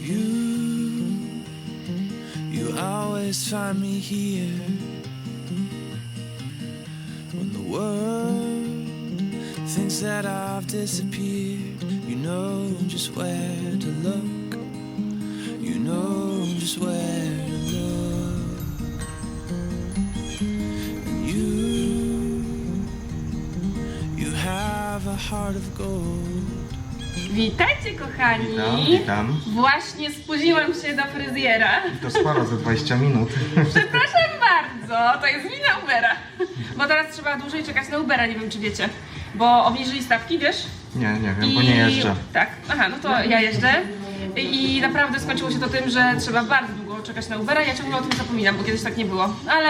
You, you always find me here when the world thinks that I've disappeared. You know just where to look. You know just where heart of gold. Witajcie kochani! Witam, witam. Właśnie spóźniłam się do fryzjera. To sporo, za 20 minut. Przepraszam bardzo, to jest wina Ubera. Bo teraz trzeba dłużej czekać na Ubera, nie wiem czy wiecie. Bo obniżyli stawki, wiesz? Nie, nie wiem, bo nie jeżdżę. Tak, aha, no to ja jeżdżę. I naprawdę skończyło się to tym, że trzeba bardzo długo czekać na Ubera. Ja ciągle o tym zapominam, bo kiedyś tak nie było. Ale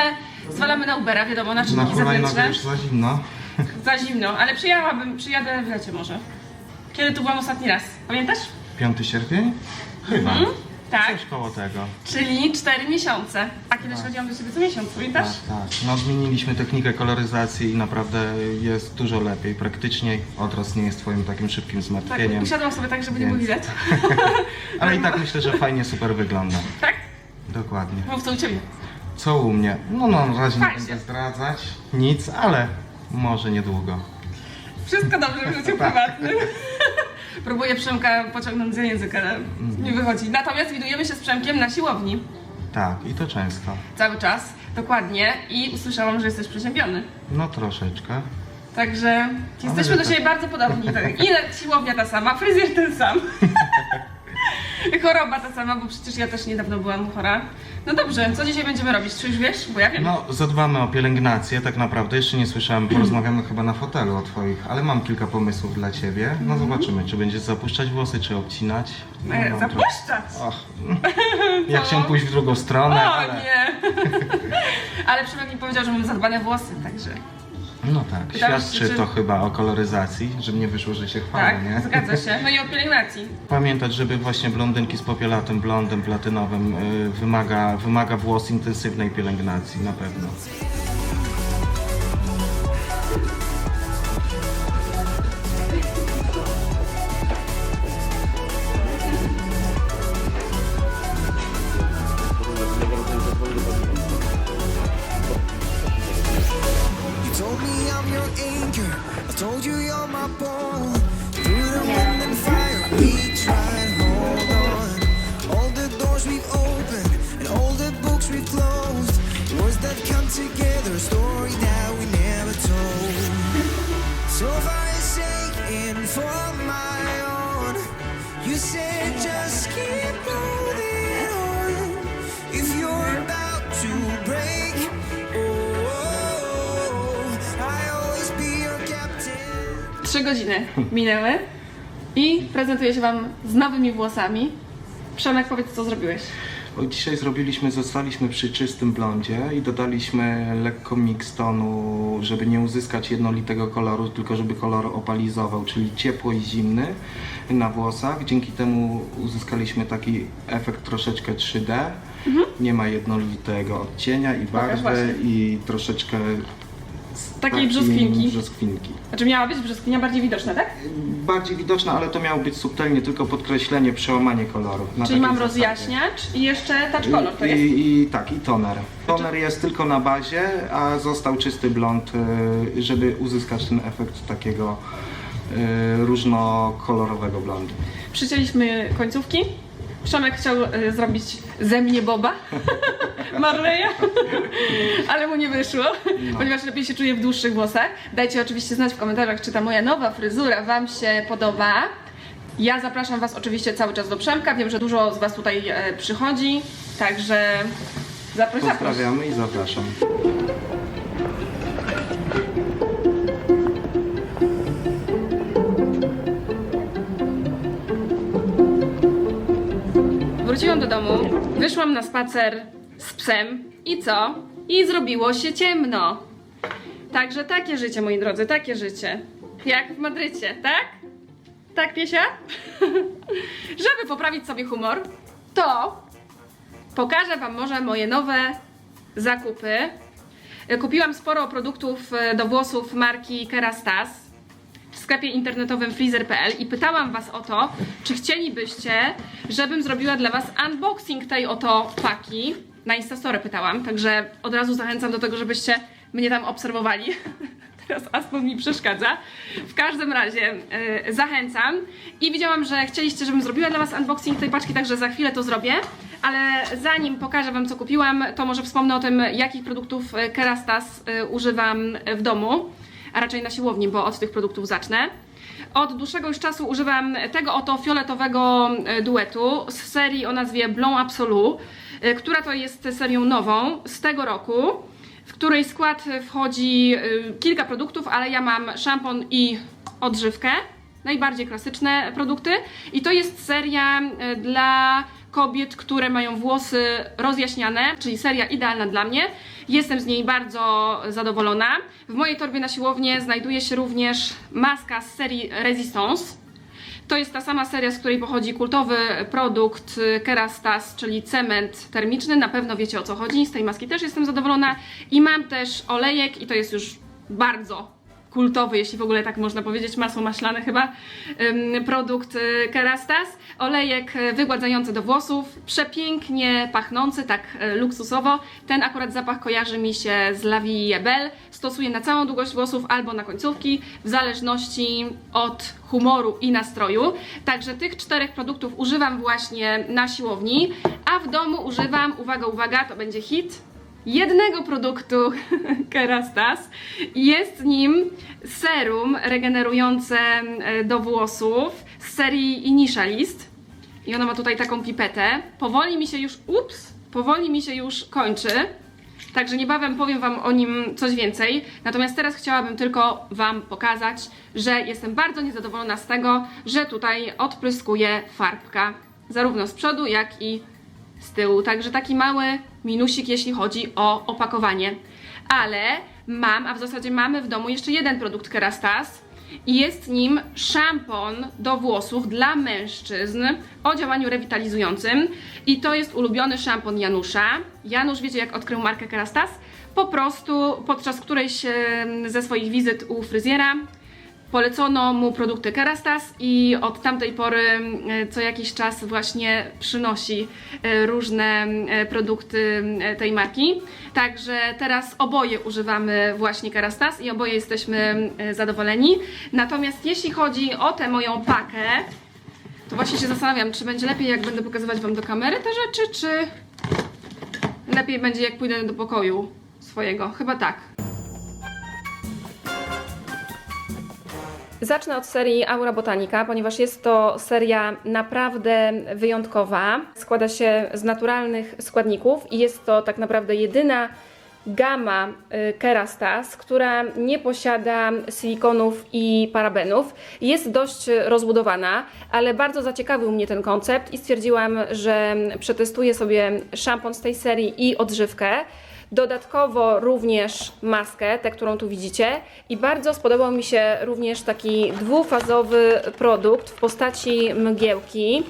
zwalamy na Ubera, wiadomo, na Na czynniki hulajnogę zewnętrzne. już za zimno. Za zimno, ale przyjechałabym, przyjadę w lecie może. Kiedy tu byłam ostatni raz? Pamiętasz? 5 sierpień? Chyba. Tak. Coś koło tego. Czyli 4 miesiące. A kiedyś chodziłam do siebie co miesiąc, pamiętasz? Tak, tak. No zmieniliśmy technikę koloryzacji i naprawdę jest dużo lepiej, praktyczniej. Odrost nie jest twoim takim szybkim Tak, zmartwieniem. usiadłam sobie tak, żeby nie było Więc- widać. Ale i tak myślę, że fajnie, super wygląda. Tak? Dokładnie. Mów co u Ciebie. Co u mnie? No, no na razie nie Fajnie. będę zdradzać nic, ale może niedługo. Wszystko dobrze w życiu prywatnym. Próbuję Przemka pociągnąć za język, ale nie wychodzi. Natomiast widujemy się z Przemkiem na siłowni. Tak, i to często. Cały czas, dokładnie. I usłyszałam, że jesteś przeziębiony. No troszeczkę. Także jesteśmy do tak. siebie bardzo podobni. Tak. I siłownia ta sama, fryzjer ten sam. Choroba ta sama, bo przecież ja też niedawno byłam chora. No dobrze, co dzisiaj będziemy robić? Czy już wiesz? Bo ja wiem. No, zadbamy o pielęgnację, tak naprawdę. Jeszcze nie słyszałem, porozmawiamy chyba na fotelu o twoich, ale mam kilka pomysłów dla ciebie. No zobaczymy, czy będziesz zapuszczać włosy, czy obcinać. No, E, mam trochę- Zapuszczać! Och, ja chciałem pójść w drugą stronę, O ale... nie! Ale Przemek mi powiedział, że mam zadbane włosy, także No tak, Pytałeś się, świadczy czy- to chyba o koloryzacji, żeby nie wyszło, że się chwalę, tak, nie? zgadza się. No i o pielęgnacji. Pamiętać, żeby właśnie blondynki z popielatym blondem platynowym y, wymaga, wymaga włos intensywnej pielęgnacji, na pewno. For my own. You said just keep holding on. If you're about to break, oh, I always be your captain. Trzy godziny minęły i prezentuję się Wam z nowymi włosami. Przemek, powiedz, co zrobiłeś. Dzisiaj zrobiliśmy, zostaliśmy przy czystym blondzie i dodaliśmy lekko mix tonu, żeby nie uzyskać jednolitego koloru, tylko żeby kolor opalizował, czyli ciepło i zimny na włosach. Dzięki temu uzyskaliśmy taki efekt troszeczkę 3D. Nie ma jednolitego odcienia i barwy właśnie. i troszeczkę Takiej brzoskwinki. brzoskwinki. Znaczy miała być brzoskwinia bardziej widoczna, tak? Bardziej widoczne, ale to miało być subtelnie tylko podkreślenie, przełamanie koloru. na Czyli takiej mam zasadzie. rozjaśniacz i jeszcze touch color to I, jest. I tak, i toner. Toner jest tylko na bazie, a został czysty blond, y, żeby uzyskać ten efekt takiego y, różnokolorowego blondu. Przycięliśmy końcówki. Przemek chciał e, zrobić ze mnie Boba, Marleya, ale mu nie wyszło, ponieważ lepiej się czuje w dłuższych włosach. Dajcie oczywiście znać w komentarzach, czy ta moja nowa fryzura Wam się podoba. Ja zapraszam Was oczywiście cały czas do Przemka. Wiem, że dużo z Was tutaj e, przychodzi, także zaproś. Pozdrawiamy i zapraszam. Wróciłam do domu, wyszłam na spacer z psem i co? I zrobiło się ciemno. Także takie życie, moi drodzy, takie życie. Jak w Madrycie, tak? Tak, Piesia? Żeby poprawić sobie humor, to pokażę Wam może moje nowe zakupy. Kupiłam sporo produktów e, do włosów marki Kerastas. sklepie internetowym freezer.pl i pytałam Was o to, czy chcielibyście, żebym zrobiła dla Was unboxing tej oto paki. Na Instastory pytałam, także od razu zachęcam do tego, żebyście mnie tam obserwowali. Teraz Aspen mi przeszkadza. W każdym razie e, zachęcam. I widziałam, że chcieliście, żebym zrobiła dla Was unboxing tej paczki, także za chwilę to zrobię. Ale zanim pokażę Wam, co kupiłam, to może wspomnę o tym, jakich produktów e, Kerastas e, używam w domu, a raczej na siłowni, bo od tych produktów zacznę. Od dłuższego już czasu używam tego oto fioletowego e, duetu z serii o nazwie Blanc Absolu, e, która to jest serią nową z tego roku w której skład wchodzi y, kilka produktów, ale ja mam szampon i odżywkę. Najbardziej klasyczne produkty. I to jest seria dla kobiet, które mają włosy rozjaśniane, czyli seria idealna dla mnie. Jestem z niej bardzo zadowolona. W mojej torbie na siłownię znajduje się również maska z serii Resistance. To jest ta sama seria, z której pochodzi kultowy produkt Kerastas, czyli cement termiczny. Na pewno wiecie o co chodzi. Z tej maski też jestem zadowolona. I mam też olejek i to jest już bardzo kultowy, jeśli w ogóle tak można powiedzieć, masło maślane chyba, produkt y, Kerastas. Olejek y, wygładzający do włosów, przepięknie pachnący, tak y, luksusowo. Ten akurat zapach kojarzy mi się z La Vie Belle. Stosuję na całą długość włosów albo na końcówki, w zależności od humoru i nastroju. Także tych czterech produktów używam właśnie na siłowni, a w domu używam, uwaga, uwaga, to będzie hit, jednego produktu Kerastas. Jest nim serum regenerujące e, do włosów z serii Initialist. I ona ma tutaj taką pipetę. Powoli mi się już, ups, powoli mi się już kończy. Także niebawem powiem Wam o nim coś więcej. Natomiast teraz chciałabym tylko Wam pokazać, że jestem bardzo niezadowolona z tego, że tutaj odpryskuje farbka. Zarówno z przodu, jak i z tyłu. Także taki mały minusik, jeśli chodzi o opakowanie. Ale mam, a w zasadzie mamy w domu jeszcze jeden produkt Kerastas i jest nim szampon do włosów dla mężczyzn o działaniu rewitalizującym i to jest ulubiony szampon Janusza. Janusz, wiecie jak odkrył markę Kerastas? Po prostu podczas którejś ze swoich wizyt u fryzjera Polecono mu produkty Kerastas i od tamtej pory e, co jakiś czas właśnie przynosi e, różne e, produkty tej marki. Także teraz oboje używamy właśnie Kerastas i oboje jesteśmy zadowoleni. Natomiast jeśli chodzi o tę moją pakę, to właśnie się zastanawiam, czy będzie lepiej jak będę pokazywać Wam do kamery te rzeczy, czy lepiej będzie jak pójdę do pokoju swojego. Chyba tak. Zacznę od serii Aura Botanica, ponieważ jest to seria naprawdę wyjątkowa. Składa się z naturalnych składników i jest to tak naprawdę jedyna gama y, Kerastas, która nie posiada silikonów i parabenów. Jest dość rozbudowana, ale bardzo zaciekawił mnie ten koncept i stwierdziłam, że przetestuję sobie szampon z tej serii i odżywkę. Dodatkowo również maskę, tę, którą tu widzicie. I bardzo spodobał mi się również taki dwufazowy produkt w postaci mgiełki,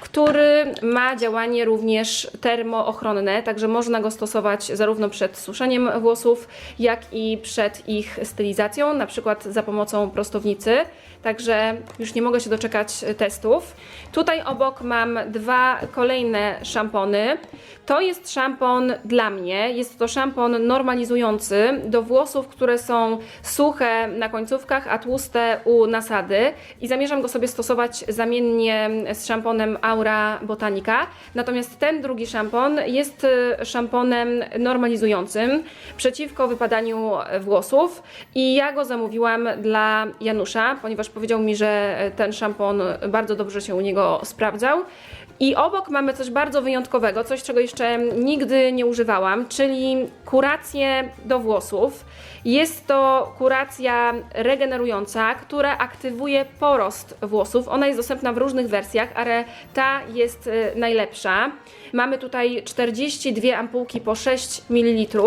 który ma działanie również termoochronne, także można go stosować zarówno przed suszeniem włosów, jak i przed ich stylizacją, na przykład za pomocą prostownicy. Także już nie mogę się doczekać testów. Tutaj obok mam dwa kolejne szampony. To jest szampon dla mnie. Jest to szampon normalizujący do włosów, które są suche na końcówkach, a tłuste u nasady. I zamierzam go sobie stosować zamiennie z szamponem Aura Botanica. Natomiast ten drugi szampon jest y, szamponem normalizującym przeciwko wypadaniu włosów. I ja go zamówiłam dla Janusza, ponieważ powiedział mi, że ten szampon bardzo dobrze się u niego sprawdzał. I obok mamy coś bardzo wyjątkowego, coś czego jeszcze nigdy nie używałam, czyli kurację do włosów. Jest to kuracja regenerująca, która aktywuje porost włosów. Ona jest dostępna w różnych wersjach, ale ta jest y, najlepsza. Mamy tutaj 42 ampułki po 6 ml.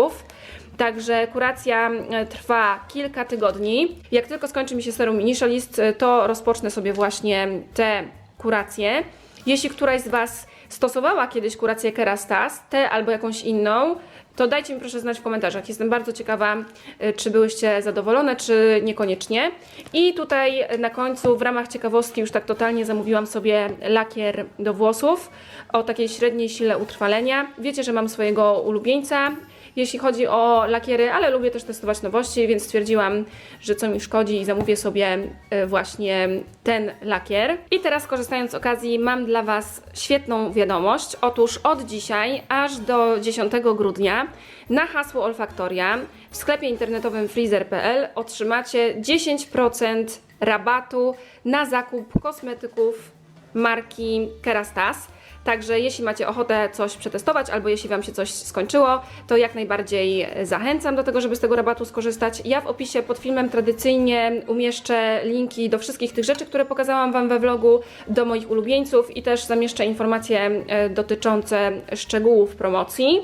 Także kuracja e, trwa kilka tygodni. Jak tylko skończy mi się serum Initialist, e, to rozpocznę sobie właśnie te kuracje. Jeśli któraś z Was stosowała kiedyś kurację Kerastas, tę albo jakąś inną to dajcie mi proszę znać w komentarzach. Jestem bardzo ciekawa, y, czy byłyście zadowolone, czy niekoniecznie. I tutaj na końcu, w ramach ciekawostki, już tak totalnie zamówiłam sobie lakier do włosów o takiej średniej sile utrwalenia. Wiecie, że mam swojego ulubieńca, jeśli chodzi o lakiery, ale lubię też testować nowości, więc stwierdziłam, że co mi szkodzi i zamówię sobie y, właśnie ten lakier. I teraz korzystając z okazji mam dla Was świetną wiadomość. Otóż od dzisiaj aż do 10 grudnia na hasło Olfaktoria w sklepie internetowym freezer.pl otrzymacie 10% rabatu na zakup kosmetyków marki Kerastas. Także jeśli macie ochotę coś przetestować, albo jeśli Wam się coś skończyło, to jak najbardziej zachęcam do tego, żeby z tego rabatu skorzystać. Ja w opisie pod filmem tradycyjnie umieszczę linki do wszystkich tych rzeczy, które pokazałam Wam we vlogu, do moich ulubieńców i też zamieszczę informacje e, dotyczące szczegółów promocji.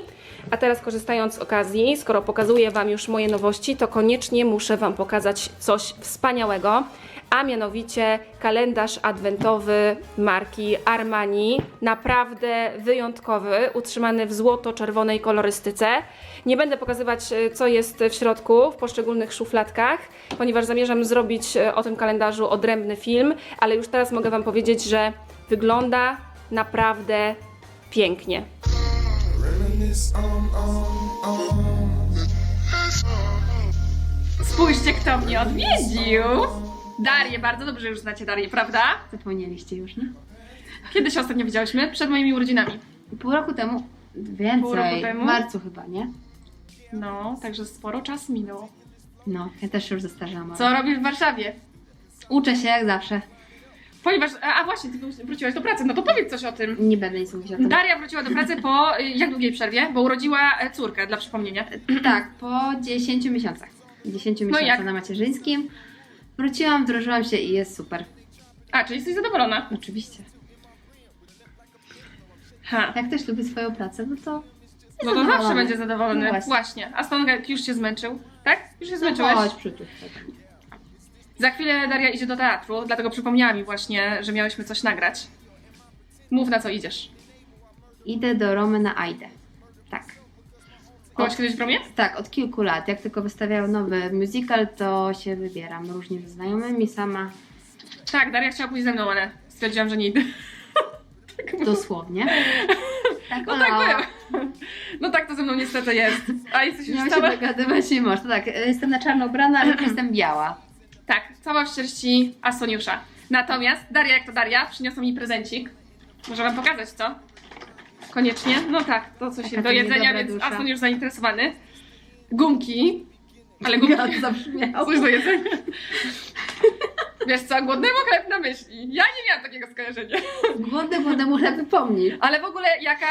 A teraz korzystając z okazji, skoro pokazuję Wam już moje nowości, to koniecznie muszę Wam pokazać coś wspaniałego, a mianowicie kalendarz adwentowy marki Armani. Naprawdę wyjątkowy, utrzymany w złoto-czerwonej kolorystyce. Nie będę pokazywać, e, co jest w środku, w poszczególnych szufladkach, ponieważ zamierzam zrobić e, o tym kalendarzu odrębny film, ale już teraz mogę Wam powiedzieć, że wygląda naprawdę pięknie. Spójrzcie, kto mnie odwiedził! Darię, bardzo dobrze już znacie Darię, prawda? Zapomnieliście już, nie? Kiedy się ostatnio widziałyśmy? Przed moimi urodzinami. Pół roku temu. Więcej. Pół roku temu? W marcu chyba, nie? No, także sporo czasu minęło. No, ja też już zestarzałam. Co robisz w Warszawie? Uczę się jak zawsze. Ponieważ, a, właśnie, ty wróciłaś do pracy, no to powiedz coś o tym. Nie będę nic mówić o tym. Daria wróciła do pracy po y, jak długiej przerwie? Bo urodziła e, córkę, dla przypomnienia. Tak, po 10 miesiącach. 10 No miesiącach jak? na macierzyńskim. Wróciłam, wdrożyłam się i jest super. A, czyli jesteś zadowolona? Oczywiście. Ha. Jak ktoś lubi swoją pracę, no to. jest No to zadowolony. zawsze będzie zadowolony. No właśnie. właśnie. A Stonegate już się zmęczył, tak? Już się No zmęczyłeś? chodź, przytul. Za chwilę Daria idzie do teatru, dlatego przypomniała mi właśnie, że miałyśmy coś nagrać. Mów na co idziesz. Idę do Romy na Aidę. Tak. Byłaś kiedyś w Romie? Tak, od kilku lat. Jak tylko wystawiają nowy musical, to się wybieram różnie ze znajomymi, sama Tak, Daria chciała pójść ze mną, ale stwierdziłam, że nie idę. tak było. dosłownie. Tak, No tak było. No tak to ze mną niestety jest. A jesteś już Miałam się cała... dogadywać nie można. Tak, jestem na czarno ubrana, ale jestem biała. Tak, cała w sierści Astoniusza. Natomiast Daria jak to Daria, przyniosła mi prezencik. Może wam pokazać, co? Koniecznie? No tak, to coś do jedzenia, więc. Aston już zainteresowany. Gumki. Ale gumki... Ja zabrzmiał. Coś do jedzenia. Wiesz co, głodnemu chleb na myśli. Ja nie miałam takiego skojarzenia. Głodny głodnemu chleb wypomni. Ale w ogóle jaka,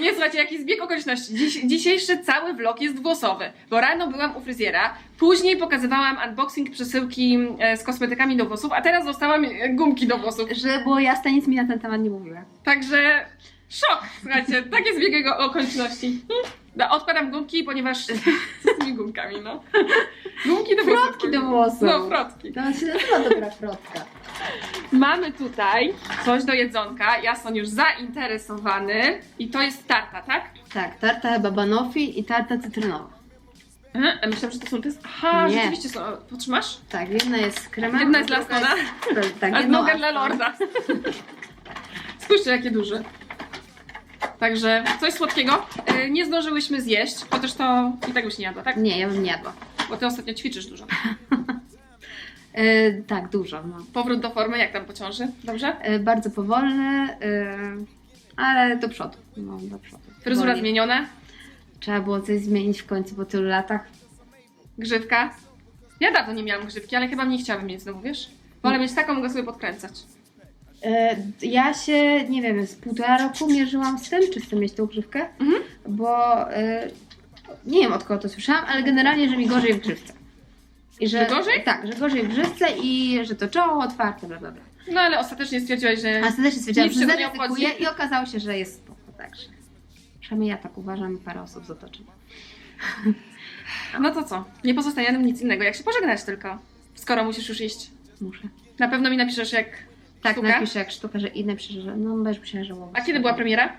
nie słuchajcie, jaki zbieg okoliczności. Dziś, dzisiejszy cały vlog jest włosowy, bo rano byłam u fryzjera, później pokazywałam unboxing przesyłki e, z kosmetykami do włosów, a teraz dostałam e, gumki do włosów. Że było jasne, nic mi na ten temat nie mówiła. Także szok, słuchajcie, takie zbieg jego okoliczności. No, odkładam gumki, ponieważ z tymi gumkami, no. Gumki do włosów. Frotki do włosów. No, frotki. To się nazywa dobra frotka. Mamy tutaj coś do jedzonka, ja są już zainteresowany i to jest tarta, tak? Tak, tarta chyba banoffee i tarta cytrynowa. A myślałam, że to są te... Aha, Nie. rzeczywiście są. Potrzymasz? Tak, jedna jest z kremem. Jedna jest dla druga Stona, jest- Tak, a druga dla. Lorda. Spójrzcie, jakie duże. Także coś słodkiego. Yy, nie zdążyłyśmy zjeść, chociaż to i tak byś nie jadła, tak? Nie, ja bym nie jadła. Bo ty ostatnio ćwiczysz dużo. E, tak, dużo. No. Powrót do formy, jak tam po ciąży? Dobrze? E, bardzo powolny, e, ale do przodu. No, do przodu. Fryzura Powoli. zmieniona, Trzeba było coś zmienić w końcu po tylu latach. grzywka. Ja dawno nie miałam grzywki, ale chyba nie chciałabym mieć znowu, wiesz? Wolę mieć taką, mogę sobie podkręcać. E, Ja się, nie wiem, z półtora roku mierzyłam z tym, czy chcę mieć tą grzywkę, Mhm. bo e, nie wiem od kogo to słyszałam, ale generalnie, że mi gorzej w grzywce. I że, Że gorzej? Tak, że gorzej w grzywce i że to czoło otwarte, bla bla bla. No ale ostatecznie stwierdziłaś, że... Ostatecznie stwierdziłam, że zaryzykuję i okazało się, że jest spoko, także. Przynajmniej ja tak uważam i parę osób z otoczenia. No to co? Nie pozostaje nam nic innego, jak się pożegnać tylko. Skoro musisz już iść. Muszę. Na pewno mi napiszesz jak Tak, sztuka. napiszę jak sztuka, że inne że no będziesz żałować. A kiedy była premiera?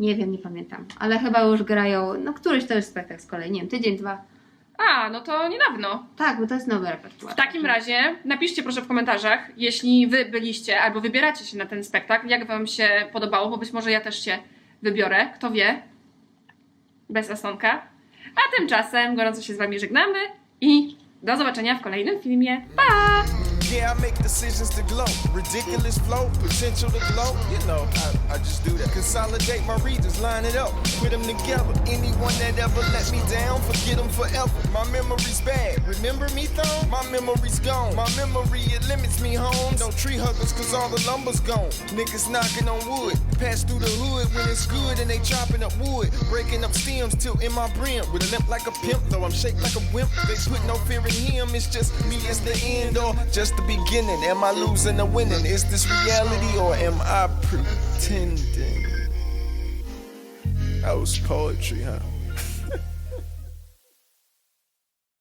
Nie wiem, nie pamiętam. Ale chyba już grają, no któryś to jest spektakl z kolei, nie wiem, tydzień, dwa. A, no to niedawno. Tak, bo to jest nowy repertuar. W takim razie napiszcie proszę w komentarzach, jeśli wy byliście albo wybieracie się na ten spektakl, jak wam się podobało, bo być może ja też się wybiorę, kto wie. Bez Astonka. A tymczasem gorąco się z wami żegnamy i do zobaczenia w kolejnym filmie. Pa! Yeah, I make decisions to glow. Ridiculous flow, potential to glow. You know, I, I just do that. Consolidate my readers, line it up, put them together. Anyone that ever let me down, forget them forever. My memory's bad. Remember me, though? My memory's gone. My memory, it limits me home. Don't tree huggers, cause all the lumber's gone. Niggas knocking on wood. Pass through the hood when it's good and they chopping up wood. Breaking up stems, till in my brim. With a limp like a pimp, though I'm shaped like a wimp. They put no fear in him, it's just me as the end or just the beginning. Am I losing or winning? Is this reality or am I pretending? That was poetry, huh?